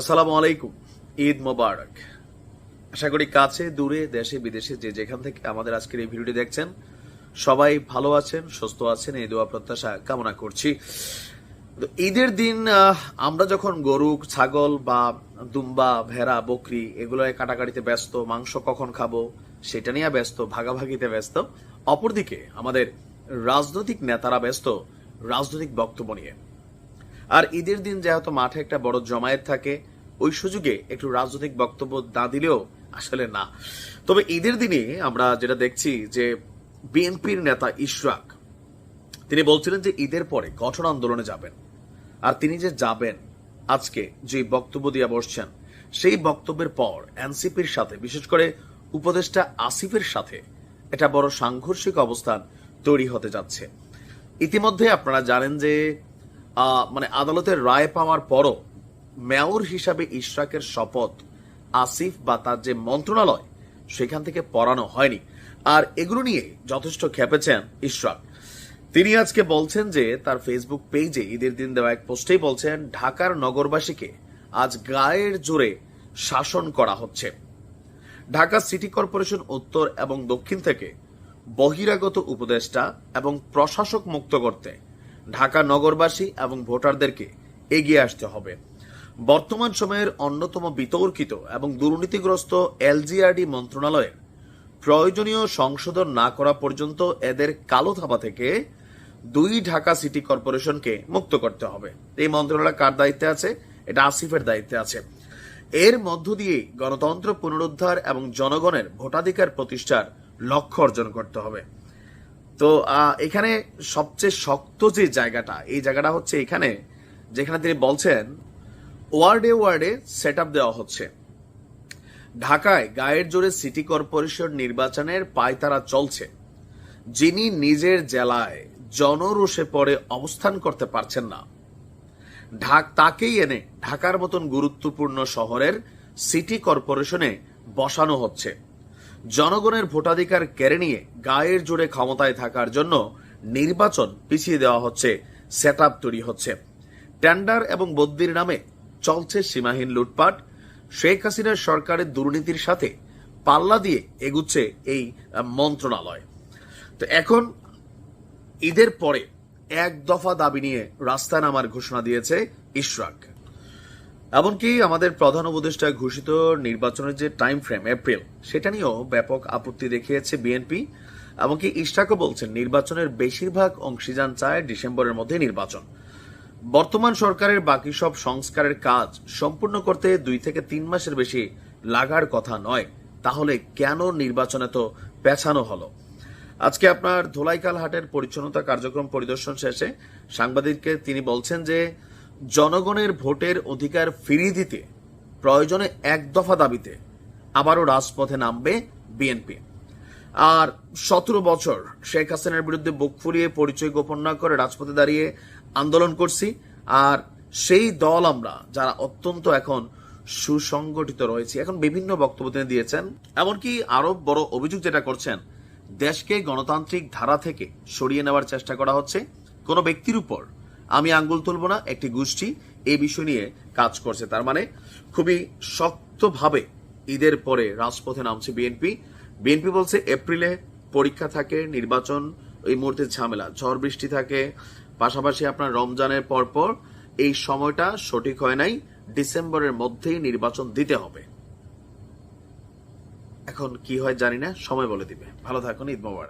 আসসালামু আলাইকুম, ঈদ মোবারক। আশা করি কাছে, দূরে, দেশে, বিদেশে যে যেখান থেকে আমাদের আজকের এই ভিডিওটি দেখছেন, সবাই ভালো আছেন, সুস্থ আছেন, এই দোয়া প্রত্যাশা কামনা করছি। ঈদের দিন আমরা যখন গরু, ছাগল বা দুম্বা, ভেড়া, বকরি এগুলো কাটাকাটিতে ব্যস্ত, মাংস কখন খাব, সেটা নিয়ে ব্যস্ত, ভাগাভাগিতে ব্যস্ত, অপরদিকে আমাদের রাজনৈতিক নেতারা ব্যস্ত, রাজনৈতিক বক্তব্য নিয়ে। আর ঈদের দিন যেহেতু মাঠে একটা বড় জমায়েত থাকে, ওই সুযোগে একটু রাজনৈতিক বক্তব্য না দিলেও আসলে না। তবে ঈদের দিনে আমরা যেটা দেখছি যে বিএনপির নেতা ইশরাক, তিনি বলছিলেন যে ঈদের পরে কঠোর আন্দোলনে যাবেন। আর তিনি যে যাবেন, আজকে যে বক্তব্য দিয়ে বসছেন, সেই বক্তব্যের পর এনসিপির সাথে, বিশেষ করে উপদেষ্টা আসিফের সাথে এটা বড় সাংঘর্ষিক অবস্থান তৈরি হতে যাচ্ছে। ইতিমধ্যে আপনারা জানেন যে মানে আদালতের রায় পাওয়ার পরও মেয়র হিসাবে ইশরাকের শপথ আসিফ বা তার যে মন্ত্রণালয়, সেখান থেকে পড়ানো হয়নি। আর এগুলো নিয়ে যথেষ্ট খেপেছেন ইশরাক। তিনি আজকে বলছেন যে, তার ফেসবুক পেজে ঈদের দিন দেওয়া এক পোস্টেই বলছেন, ঢাকার নগরবাসীকে আজ গায়ের জোরে শাসন করা হচ্ছে। ঢাকা সিটি কর্পোরেশন উত্তর এবং দক্ষিণ থেকে বহিরাগত উপদেষ্টা এবং প্রশাসক মুক্ত করতে ঢাকা নগরবাসী এবং ভোটারদেরকে এগিয়ে আসতে হবে। বর্তমান সময়ের অন্যতম বিতর্কিত এবং দুর্নীতিগ্রস্ত এলজিআরডি মন্ত্রণালয়ের প্রয়োজনীয় সংশোধন না করা পর্যন্ত এদের কালো থাবা থেকে দুই ঢাকা সিটি কর্পোরেশনকে মুক্ত করতে হবে। এই মন্ত্রণালয় কার দায়িত্বে আছে? এটা আসিফের দায়িত্বে আছে। এর মধ্য দিয়ে গণতন্ত্র পুনরুদ্ধার এবং জনগণের ভোটাধিকার প্রতিষ্ঠার লক্ষ্য অর্জন করতে হবে। তো এখানে সবচেয়ে শক্ত যে জায়গাটা, এই জায়গাটা হচ্ছে এখানে, যেখানে তিনি বলছেন, ওয়ার্ডে ওয়ার্ডে সেট দেওয়া হচ্ছে। ঢাকায় গায়ের জোরে সিটি কর্পোরেশন নির্বাচনের পায়তারা চলছে। যিনি নিজের জেলায় জনরোষে পড়ে অবস্থান করতে পারছেন না। ঢাক তাকেই এনে ঢাকার মতন গুরুত্বপূর্ণ শহরের সিটি কর্পোরেশনে বসানো হচ্ছে। জনগণের ভোটাধিকার কেড়ে নিয়ে গায়ের জোরে ক্ষমতায় থাকার জন্য নির্বাচন পিছিয়ে দেওয়া হচ্ছে সেট তৈরি হচ্ছে। টেন্ডার এবং বদ্যির নামে চলছে সীমাহীন লুটপাট। শেখ হাসিনার সরকারের দুর্নীতির সাথে পাল্লা দিয়ে এগুচ্ছে এই মন্ত্রণালয়। তো এখন ঈদের পরে এক দফা দাবি নিয়ে রাস্তায় নামার ঘোষণা দিয়েছে ইশরাক। এমনকি আমাদের প্রধান উপদেষ্টা ঘোষিত নির্বাচনের যে টাইম ফ্রেম এপ্রিল সেটা নিয়েও ব্যাপক আপত্তি দেখিয়েছে বিএনপি এমনকি ইশরাকও বলছেন, নির্বাচনের বেশিরভাগ অংশীদান চায় ডিসেম্বরের মধ্যে নির্বাচন। বর্তমান সরকারের বাকি সব সংস্কারের কাজ সম্পূর্ণ করতে দুই থেকে তিন মাসের বেশি লাগার কথা নয়। তাহলে কেন নির্বাচনে তো পেছানো হলো? আজকে আপনার ধোলাইকাল হাটের পরিচ্ছন্নতা কার্যক্রম পরিদর্শন শেষে সাংবাদিককে তিনি বলছেন যে জনগণের ভোটের অধিকার ফিরিয়ে দিতে প্রয়োজনে এক দফা দাবিতে আবারও রাজপথে নামবে বিএনপি। আর সতেরো বছর শেখ হাসিনার বিরুদ্ধে বুক ফুলিয়ে পরিচয় গোপন না করে রাজপথে দাঁড়িয়ে আন্দোলন করছি। আর সেই দল আমরা যারা অত্যন্ত এখন সুসংগঠিত রয়েছে, এখন বিভিন্ন বক্তব্য তিনি দিয়েছেন, এমনকি আরও বড় অভিযোগ যেটা করছেন, দেশকে গণতান্ত্রিক ধারা থেকে সরিয়ে নেওয়ার চেষ্টা করা হচ্ছে। কোনো ব্যক্তির উপর আমি আঙ্গুল তুলব না, একটি গোষ্ঠী এই বিষয় নিয়ে কাজ করছে। তার মানে খুবই শক্তভাবে ঈদের পরে রাজপথে নামছে বিএনপি। বিএনপি বলছে এপ্রিলে পরীক্ষা থাকে, নির্বাচন, এই মুহূর্তে ঝামেলা, ঝড় বৃষ্টি থাকে। পাশাপাশি আপনার রমজানের পরপর এই সময়টা সঠিক হয় নাই, ডিসেম্বরের মধ্যেই নির্বাচন দিতে হবে। এখন কি হয় জানি না, সময় বলে দিবে। ভালো থাকুন, ঈদ মোবারক।